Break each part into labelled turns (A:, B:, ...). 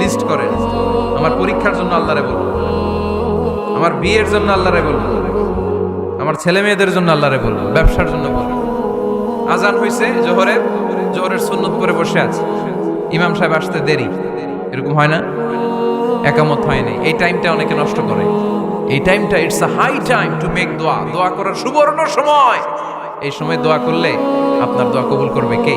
A: List করেন। আমার পরীক্ষার জন্য আল্লাহরে বলব আমার বিয়ের জন্য আল্লাহরে বলব আমার ছেলে মেয়েদের জন্য আল্লাহরে বলব ব্যবসার জন্য বলব আজান হয়েছে জোহরে। জোহরের সুন্নত করে বসে আছে। ইমাম সাহেব আসতে দেরি। এরকম হয় না? একামত হয় নাই। এই টাইমটা অনেকে নষ্ট করে। এই টাইমটা it's a high time to make দোয়া দোয়া করার সুবর্ণ সময়। এই সময় দোয়া করলে আপনার দোয়া কবুল করবে কে?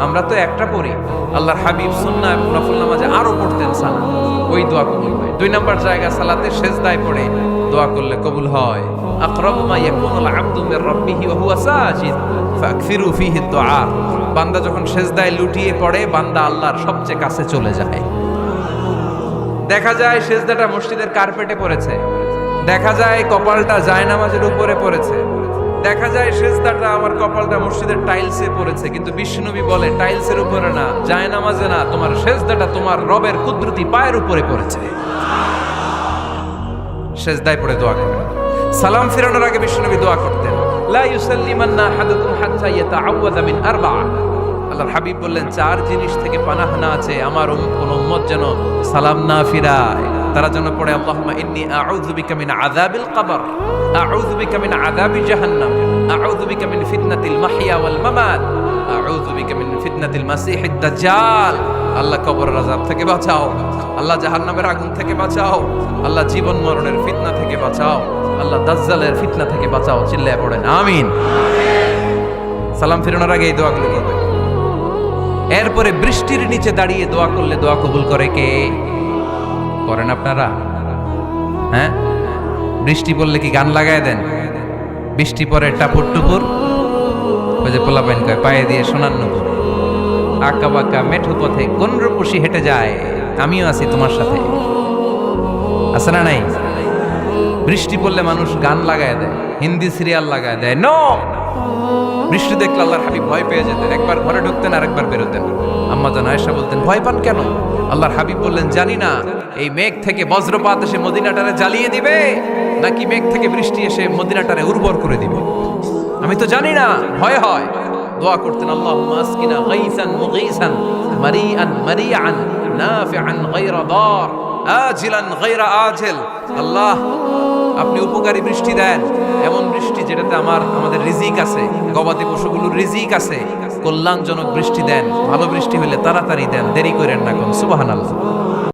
A: আমরা তো একটা পড়ি। আল্লাহর হাবিব সুন্না এবং নফল নামাজে আরও পড়তেন সানা ওই দোয়া কবুল হয়। দুই নম্বর জায়গা সালাতে সেজদায় পড়ে। দোয়া করলে কবুল হয়। বান্দা যখন সেজদায় লুটিয়ে পড়ে, বান্দা আল্লাহর সবচেয়ে কাছে চলে যায়। দেখা যায় সেজদাটা মসজিদের কার্পেটে পড়েছে। দেখা যায় কপালটা জায়নামাজের উপরে পড়েছে। দেখা যায় সেজদাটা আমার কপালটা মসজিদের টাইলসে পড়েছে, কিন্তু বিষ্ণুনবী বলে টাইলসের উপরে না, জায়নামাজে না, তোমার সেজদাটা তোমার রবের কুদরতি পায়ের উপরে পড়েছে। সেজদায় পড়ে দোয়া করবেন। সালাম ফিরানোর আগে বিষ্ণুনবী দোয়া করতেন, লা ইউসাল্লিমান্না আহাদুকুম হাত্তা ইয়াতাআওয়াযা মিন আরবা'a আল্লাহর হাবিব বললেন, চার জিনিস থেকে পানাহানা আছে আমার কোন উম্মত যেন সালাম না ফিরায়। তারা যেন পড়ে, আল্লাহুম্মা ইন্নী আউযু বিকা মিন আযাবিল কবর, আউযু বিকা মিন আযাবি জাহান্নাম, আউযু বিকা মিন ফিতনাতিল মাহইয়া ওয়াল মামাত, আউযু বিকা মিন ফিতনাতিল মাসিহিদ দাজ্জাল। আল্লাহ কবরের আযাব থেকে বাঁচাও, আল্লাহ জাহান্নামের আগুন থেকে বাঁচাও, আল্লাহ জীবন মরণের ফিতনা থেকে বাঁচাও, আল্লাহ দাজ্জালের ফিতনা থেকে বাঁচাও, চিল্লায় পড়েন, আমিন। সালাম ফিরানোর আগে এই দোয়াগুলো করবেন এরপরে বৃষ্টির নিচে দাঁড়িয়ে দোয়া করলে দোয়া কবুল করে কে? করেন আপনারা? হ্যাঁ? বৃষ্টি পড়লে কি গান লাগায় দেন? বৃষ্টি পরে টাপুর টুপুর? ওই যে পোলা পাইন কয় পায়ে দিয়ে সোনার নুপুর। আঁকা বাঁকা মেঠো পথে কোন রূপসী হেঁটে যায়? আমিও আছি তোমার সাথে। আছে না নাই? বৃষ্টি পড়লে মানুষ গান লাগায় দেয়, হিন্দি সিরিয়াল লাগায় দেয়। নো বৃষ্টি দেখলে আল্লাহর হাবিব ভয় পেয়ে যেতেন। একবার ঘরে ঢুকতেন আর একবার বেরোতেন। আম্মা জান আয়েশা বলতেন, ভয় পান কেন? আল্লাহর হাবিব বললেন, জানি না, এই মেঘ থেকে বজ্রপাত এসে মদিনাটারে জ্বালিয়ে দিবে, নাকি মেঘ থেকে বৃষ্টি এসে মদিনাটারে উর্বর করে দিবে? আমি তো জানি না, ভয় হয়। দোয়া করতেন, আল্লাহুম্মা আসকিনা গাইসান মুগীসান, মারিআন মারিআন, নাফিআন গায়রা দার, আজিলান গায়রা আজিল। আল্লাহ আপনি উপকারী বৃষ্টি দেন। এমন বৃষ্টি যেটাতে আমার, আমাদের রিজিক আছে, গবাদি পশুগুলোর রিজিক আছে। কল্যাণজনক বৃষ্টি দেন, ভালো বৃষ্টি হলে তাড়াতাড়ি দেন, দেরি করেন না কোন, সুবহানাল্লাহ।